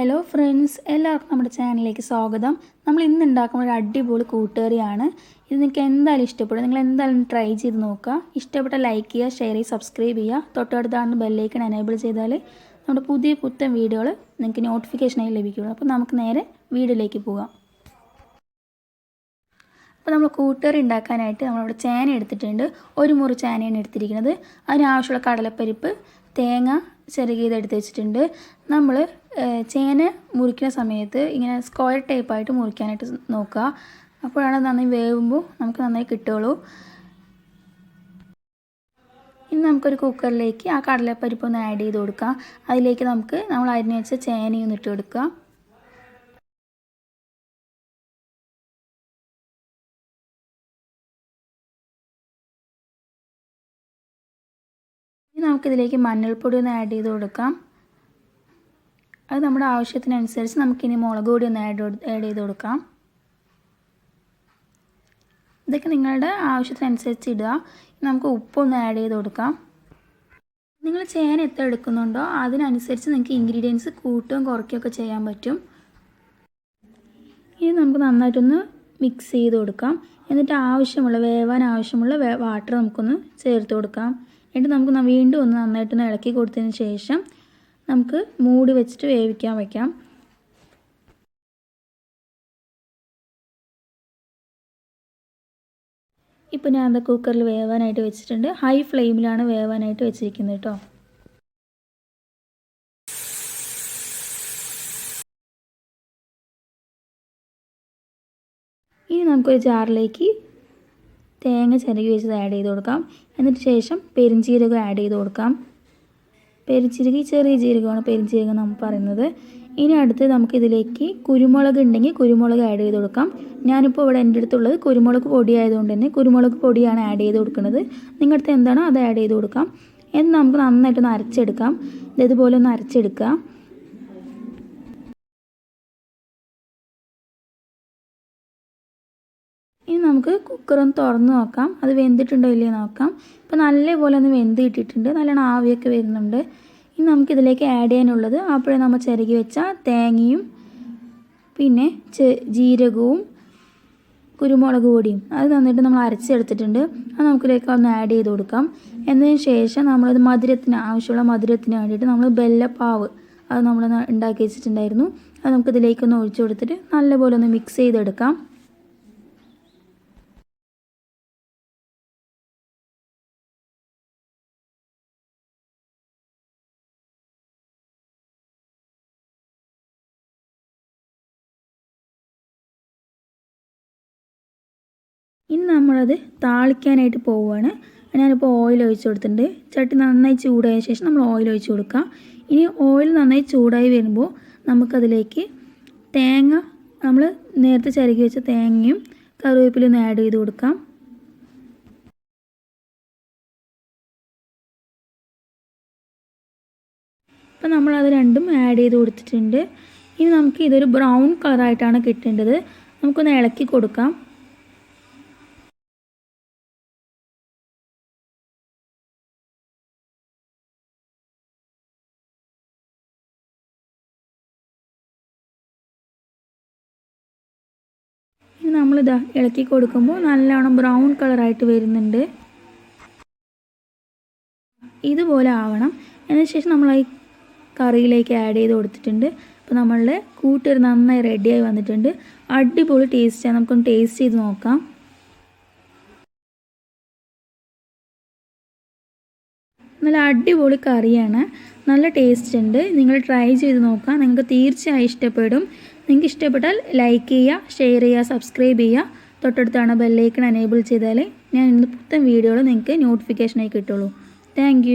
Hello friends എല്ലാവർക്കും നമ്മുടെ ചാനലിലേക്ക് സ്വാഗതം. നമ്മൾ ഇന്ന് ഉണ്ടാക്കുന്ന ഒരു അടിപൊളി കൂട്ടുകറിയാണ്. ഇത് നിങ്ങൾക്ക് എന്തായാലും ഇഷ്ടപ്പെടും. നിങ്ങൾ എന്തായാലും ട്രൈ ചെയ്ത് നോക്കുക. ഇഷ്ടപ്പെട്ട ലൈക്ക് ചെയ്യുക ഷെയർ ചെയ്യുക സബ്സ്ക്രൈബ് ചെയ്യുക. തൊട്ടടുത്താണ് ബെല്ലൈക്കൺ എനേബിൾ ചെയ്താൽ നമ്മുടെ പുതിയ പുത്തൻ വീഡിയോകൾ നിങ്ങൾക്ക് നോട്ടിഫിക്കേഷനായി ലഭിക്കുള്ളൂ. അപ്പോൾ നമുക്ക് നേരെ വീഡിയോയിലേക്ക് പോകാം. അപ്പോൾ നമ്മൾ കൂട്ടുകറി ഉണ്ടാക്കാനായിട്ട് നമ്മളിവിടെ ചേന എടുത്തിട്ടുണ്ട്. ഒരു മുറി ചേനയാണ് എടുത്തിരിക്കുന്നത്. അതിനാവശ്യമുള്ള കടലപ്പരിപ്പ് തേങ്ങ ചെറുകിയത് എടുത്ത് വെച്ചിട്ടുണ്ട്. നമ്മൾ ചേന മുറിക്കുന്ന സമയത്ത് ഇങ്ങനെ സ്ക്വയർ ടൈപ്പായിട്ട് മുറിക്കാനായിട്ട് നോക്കുക. അപ്പോഴാണ് നന്നായി വേവുമ്പോൾ നമുക്ക് നന്നായി കിട്ടുകയുള്ളൂ. ഇനി നമുക്കൊരു കുക്കറിലേക്ക് ആ കടലപ്പരിപ്പ് ഒന്ന് ആഡ് ചെയ്ത് കൊടുക്കാം അതിലേക്ക് നമുക്ക് നമ്മൾ അരിഞ്ഞ് വെച്ച ചേനയും ഇട്ട് കൊടുക്കുക. ഇനി നമുക്കിതിലേക്ക് മഞ്ഞൾപ്പൊടി ഒന്ന് ആഡ് ചെയ്ത് കൊടുക്കാം. അത് നമ്മുടെ ആവശ്യത്തിനനുസരിച്ച് നമുക്കിനി മുളക് പൊടി ഒന്ന് ആഡ് ആഡ് ചെയ്ത് കൊടുക്കാം. ഇതൊക്കെ നിങ്ങളുടെ ആവശ്യത്തിനനുസരിച്ച് ഇടുക. നമുക്ക് ഉപ്പൊന്ന് ആഡ് ചെയ്ത് കൊടുക്കാം. നിങ്ങൾ ചേന എത്ര എടുക്കുന്നുണ്ടോ അതിനനുസരിച്ച് നിങ്ങൾക്ക് ഇൻഗ്രീഡിയൻസ് കൂട്ടുകയും കുറയ്ക്കുകയൊക്കെ ചെയ്യാൻ പറ്റും. ഇനി നമുക്ക് നന്നായിട്ടൊന്ന് മിക്സ് ചെയ്ത് കൊടുക്കാം. എന്നിട്ട് ആവശ്യമുള്ള വേവാൻ ആവശ്യമുള്ള വാട്ടർ നമുക്കൊന്ന് ചേർത്ത് കൊടുക്കാം. എന്നിട്ട് നമുക്ക് വീണ്ടും ഒന്ന് നന്നായിട്ടൊന്ന് ഇളക്കി കൊടുത്തതിന് ശേഷം നമുക്ക് മൂടി വെച്ചിട്ട് വേവിക്കാൻ വയ്ക്കാം ഇപ്പോൾ ഞാൻ അത് കുക്കറിൽ വേവാനായിട്ട് വെച്ചിട്ടുണ്ട്. ഹൈ ഫ്ലെയിമിലാണ് വേവാനായിട്ട് വെച്ചിരിക്കുന്നത് കേട്ടോ ഇനി നമുക്കൊരു ജാറിലേക്ക് തേങ്ങ ചിരകി വെച്ചത് ആഡ് ചെയ്ത് കൊടുക്കാം. എന്നിട്ട് ശേഷം പെരിഞ്ചീരകം ആഡ് ചെയ്ത് കൊടുക്കാം. പെരിഞ്ചീരകം ചെറിയ ജീരകമാണ് പെരിഞ്ചീരകം നമ്മൾ പറയുന്നത്. ഇനി അടുത്ത് നമുക്കിതിലേക്ക് കുരുമുളക് ഉണ്ടെങ്കിൽ കുരുമുളക് ആഡ് ചെയ്ത് കൊടുക്കാം. ഞാനിപ്പോൾ ഇവിടെ എന്റെ അടുത്തുള്ളത് കുരുമുളക് പൊടി ആയതുകൊണ്ട് തന്നെ കുരുമുളക് പൊടിയാണ് ആഡ് ചെയ്ത് കൊടുക്കുന്നത്. നിങ്ങളുടെ എന്താണോ അത് ആഡ് ചെയ്ത് കൊടുക്കാം. എന്ന് നമുക്ക് നന്നായിട്ടൊന്ന് അരച്ചെടുക്കാം. ഇതുപോലെ ഒന്ന് അരച്ചെടുക്കുക. നമുക്ക് കുക്കറൊന്ന് തുറന്ന് നോക്കാം. അത് വെന്തിട്ടുണ്ടോ ഇല്ലയോ നോക്കാം. ഇപ്പോൾ നല്ലപോലെ ഒന്ന് വെന്ത് കിട്ടിയിട്ടുണ്ട്. നല്ലോണം ആവിയൊക്കെ വരുന്നുണ്ട്. ഇനി നമുക്കിതിലേക്ക് ആഡ് ചെയ്യാനുള്ളത് അപ്പോഴേ നമ്മൾ ചിരകി വെച്ച തേങ്ങയും പിന്നെ ജീരകവും കുരുമുളക് പൊടിയും അത് നന്നായിട്ട് നമ്മൾ അരച്ചെടുത്തിട്ടുണ്ട്. അത് നമുക്കിതിലേക്ക് ഒന്ന് ആഡ് ചെയ്ത് കൊടുക്കാം. എന്നതിന് ശേഷം നമ്മളത് മധുരത്തിന് ആവശ്യമുള്ള മധുരത്തിന് വേണ്ടിയിട്ട് നമ്മൾ ബെല്ലപ്പാവ് അത് നമ്മൾ ഉണ്ടാക്കി വെച്ചിട്ടുണ്ടായിരുന്നു. അത് നമുക്കിതിലേക്കൊന്ന് ഒഴിച്ചു കൊടുത്തിട്ട് നല്ലപോലെ ഒന്ന് മിക്സ് ചെയ്തെടുക്കാം. ഇനി നമ്മളത് താളിക്കാനായിട്ട് പോവുകയാണ്. ഞാനിപ്പോൾ ഓയിൽ ഒഴിച്ച് കൊടുത്തിട്ടുണ്ട്. ചട്ടി നന്നായി ചൂടായ ശേഷം നമ്മൾ ഓയിൽ ഒഴിച്ച് കൊടുക്കാം. ഇനി ഓയിൽ നന്നായി ചൂടായി വരുമ്പോൾ നമുക്കതിലേക്ക് തേങ്ങ നമ്മൾ നേരത്തെ ചരകി വെച്ച തേങ്ങയും കറിവേപ്പിലൊന്ന് ആഡ് ചെയ്ത് കൊടുക്കാം. ഇപ്പം നമ്മളത് രണ്ടും ആഡ് ചെയ്ത് കൊടുത്തിട്ടുണ്ട്. ഇനി നമുക്ക് ഇതൊരു ബ്രൗൺ കളറായിട്ടാണ് കിട്ടേണ്ടത്. നമുക്കൊന്ന് ഇളക്കി കൊടുക്കാം. നമ്മളിതാ ഇളക്കി കൊടുക്കുമ്പോൾ നല്ലോണം ബ്രൗൺ കളറായിട്ട് വരുന്നുണ്ട്. ഇതുപോലെ ആവണം. അതിനുശേഷം നമ്മൾ ഈ കറിയിലേക്ക് ആഡ് ചെയ്ത് കൊടുത്തിട്ടുണ്ട്. അപ്പോൾ നമ്മളുടെ കൂട്ടുകറി നന്നായി റെഡിയായി വന്നിട്ടുണ്ട്. അടിപൊളി ടേസ്റ്റാണ് നമുക്കൊന്ന് ടേസ്റ്റ് ചെയ്ത് നോക്കാം. നല്ല അടിപൊളി കറിയാണ്. നല്ല ടേസ്റ്റ് ഉണ്ട്. നിങ്ങൾ ട്രൈ ചെയ്ത് നോക്കാം. നിങ്ങൾക്ക് തീർച്ചയായും ഇഷ്ടപ്പെടും. നിങ്ങൾക്ക് ഇഷ്ടപ്പെട്ടാൽ ലൈക്ക് ചെയ്യുക ഷെയർ ചെയ്യുക സബ്സ്ക്രൈബ് ചെയ്യുക. തൊട്ടടുത്താണ് ബെല്ലൈക്കൺ എനേബിൾ ചെയ്താൽ ഞാൻ ഇന്ന് പുത്തൻ വീഡിയോകൾ നിങ്ങൾക്ക് നോട്ടിഫിക്കേഷനായി കിട്ടുള്ളൂ. താങ്ക്